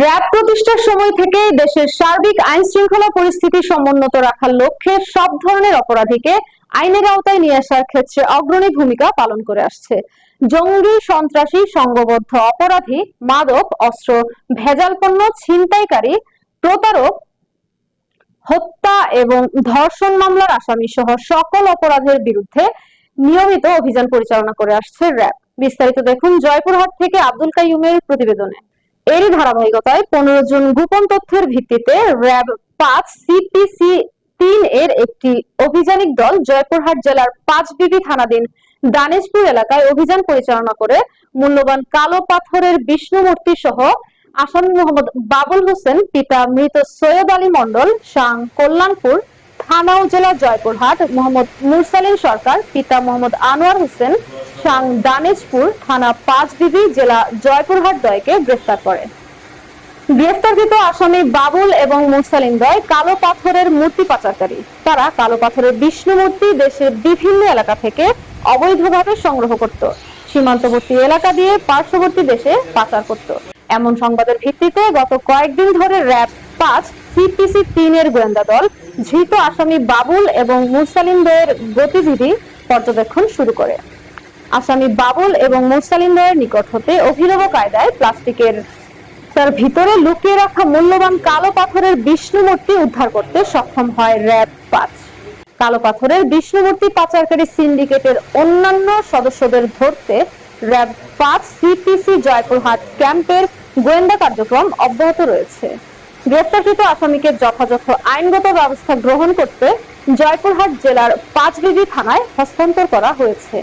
RAB প্রতিষ্ঠার সময় থেকে দেশের সার্বিক আইন শৃঙ্খলা পরিস্থিতি সমুন্নত রাখার লক্ষ্যে সব ধরনের অপরাধীকে আইনের আওতায় নিয়ে আসার ক্ষেত্রে অগ্রণী ভূমিকা পালন করে আসছে। জঙ্গি, সন্ত্রাসী, সংঘবদ্ধ অপরাধী, মাদক, অস্ত্র, ভেজাল পণ্য, ছিনতাইকারী, প্রতারক, হত্যা এবং ধর্ষণ মামলার আসামি সহ সকল অপরাধের বিরুদ্ধে নিয়মিত অভিযান পরিচালনা করে আসছে র্যাব। বিস্তারিত দেখুন জয়পুরহাট থেকে আব্দুল কাইয়ুমের প্রতিবেদনে। এরই ধারাবাহিকতায় পনেরো জন গোপন তথ্যের ভিত্তিতে র্যাব পাঁচ সিপিসি তিন এর একটি অভিযানিক দল জয়পুরহাট জেলার পাঁচবিবি থানাধীন দানেশপুর এলাকায় অভিযান পরিচালনা করে মূল্যবান কালো পাথরের বিষ্ণু মূর্তি সহ আসামি মোহাম্মদ বাবুল হোসেন, পিতা মৃত সৈয়দ আলী মন্ডল সাং কল্যাণপুর থানা ও জেলা জয়পুরহাট, মোহাম্মদ মুরসালিন সরকার, পিতা মোহাম্মদ আনোয়ার হোসেন সাং দানেশপুর থানা পাঁচবিবি জেলা জয়পুরহাট দয়কে গ্রেফতার করে। গ্রেফতারকৃত আসামি বাবুল এবং মুরসালিন দয় কালো পাথরের মূর্তি পাচারকারী। তারা কালো পাথরের বিষ্ণু মূর্তি দেশের বিভিন্ন এলাকা থেকে অবৈধভাবে সংগ্রহ করত। সীমান্তবর্তী এলাকা দিয়ে পার্শ্ববর্তী দেশে পাচার করত। এমন সংবাদের ভিত্তিতে গত কয়েকদিন ধরে র্যাব পাঁচ সিপিসি তিন এর গোয়েন্দা দল ধৃত আসামি বাবুল এবং মুরসালিন দয়ের গতিবিধি পর্যবেক্ষণ শুরু করে। আসামি বাবুল এবং মুরসালিন দয়ের নিকট হতে অভিনব কায়দায় প্লাস্টিকের তার ভিতরে লুকিয়ে রাখা মূল্যবান কালো পাথরের বিষ্ণু মূর্তি উদ্ধার করতে সক্ষম হয় র্যাব পাঁচ। কালো পাথরের বিষ্ণু মূর্তি পাচারকারী সিন্ডিকেটের অন্যান্য সদস্যদের ধরতে র্যাব পাঁচ সিপিসি জয়পুরহাট ক্যাম্পের গোয়েন্দা কার্যক্রম অব্যাহত রয়েছে। গ্রেফতারকৃত আসামিকে যথাযথ আইনগত ব্যবস্থা গ্রহণ করতে জয়পুরহাট জেলার পাঁচবিবি থানায় হস্তান্তর করা হয়েছে।